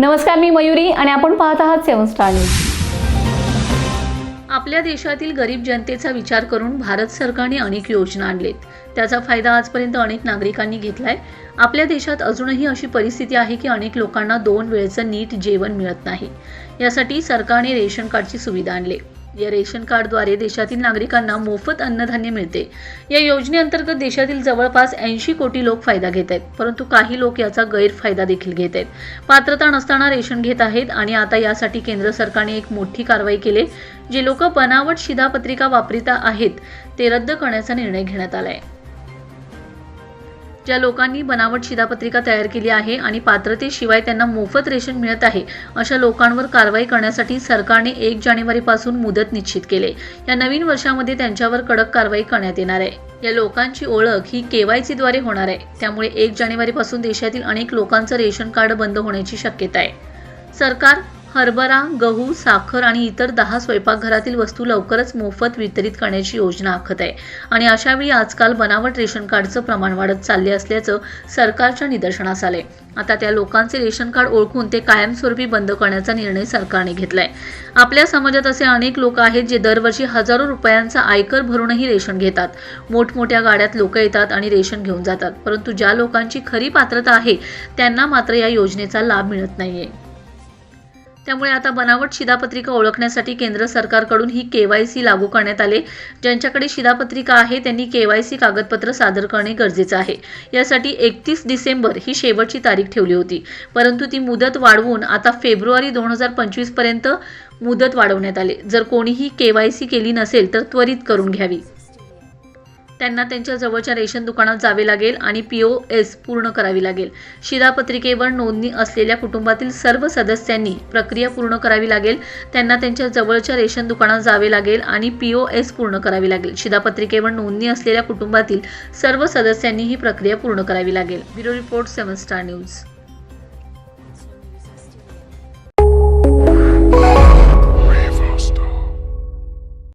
नमस्कार मी मयुरी आणि आपण पाहत आहात सेवन स्टार न्यूज. आपल्या देशातील गरीब जनतेचा विचार करून भारत सरकारने अनेक योजना आणलेत. त्याचा फायदा आजपर्यंत अनेक नागरिकांनी घेतलाय. आपल्या देशात अजूनही अशी परिस्थिती आहे की अनेक लोकांना दोन वेळचं नीट जेवण मिळत नाही. यासाठी सरकारने रेशन कार्डची सुविधा आणली. या रेशन कार्डद्वारे देशातील नागरिकांना मोफत अन्नधान्य मिळते. या योजनेअंतर्गत देशातील जवळपास ऐंशी कोटी लोक फायदा घेत आहेत परंतु काही लोक याचा गैरफायदा देखील घेत आहेत. पात्रता नसताना रेशन घेत आहेत आणि आता यासाठी केंद्र सरकारने एक मोठी कारवाई केली जे लोक बनावट शिधापत्रिका वापरिता आहेत ते रद्द करण्याचा निर्णय घेण्यात आला आहे ज्या लोकांनी बनावट शिधापत्रिका तयार केली आहे आणि पात्रतेशिवाय त्यांना मोफत रेशन मिळत आहे. अशा लोकांवर कारवाई करण्यासाठी सरकारने एक जानेवारीपासून मुदत निश्चित केले. या नवीन वर्षामध्ये त्यांच्यावर कडक कारवाई करण्यात येणार आहे. या लोकांची ओळख ही केवायसी द्वारे होणार आहे. त्यामुळे एक जानेवारीपासून देशातील अनेक लोकांचं रेशन कार्ड बंद होण्याची शक्यता आहे. सरकार हरभरा गहू साखर आणि इतर दहा स्वयंपाकघरातील वस्तू लवकरच मोफत वितरित करण्याची योजना आखत आहे. आणि अशावेळी आजकाल बनावट रेशन कार्डचं प्रमाण वाढत चालले असल्याचं सरकारच्या निदर्शनास आले आता त्या लोकांचे रेशन कार्ड ओळखून ते कायमस्वरूपी बंद करण्याचा निर्णय सरकारने घेतलाय. आपल्या समाजात असे अनेक लोक आहेत जे दरवर्षी हजारो रुपयांचा आयकर भरूनही रेशन घेतात. मोठमोठ्या गाड्यात लोक येतात आणि रेशन घेऊन जातात. परंतु ज्या लोकांची खरी पात्रता आहे त्यांना मात्र या योजनेचा लाभ मिळत नाहीये. त्यामुळे आता बनावट शिधापत्रिका ओळखण्यासाठी केंद्र सरकारकडून ही के वाय सी लागू करण्यात आले. ज्यांच्याकडे शिधापत्रिका आहे त्यांनी के वाय सी कागदपत्र सादर करणे गरजेचं आहे. यासाठी एकतीस डिसेंबर ही शेवटची तारीख ठेवली होती. परंतु ती मुदत वाढवून आता फेब्रुवारी दोन हजार पंचवीसपर्यंत मुदत वाढवण्यात आली. जर कोणीही के वाय सी केली नसेल तर त्वरित करून घ्यावी. त्यांना त्यांच्या जवळच्या रेशन दुकानात जावे लागेल आणि पी ओ एस पूर्ण करावी लागेल. शिधापत्रिकेवर नोंदणी असलेल्या कुटुंबातील सर्व सदस्यांनी प्रक्रिया पूर्ण करावी लागेल. त्यांना त्यांच्या जवळच्या रेशन दुकानात जावे लागेल आणि पी ओ एस पूर्ण करावी लागेल. शिधापत्रिकेवर नोंदणी असलेल्या कुटुंबातील सर्व सदस्यांनी ही प्रक्रिया पूर्ण करावी लागेल. Bureau report seven star news.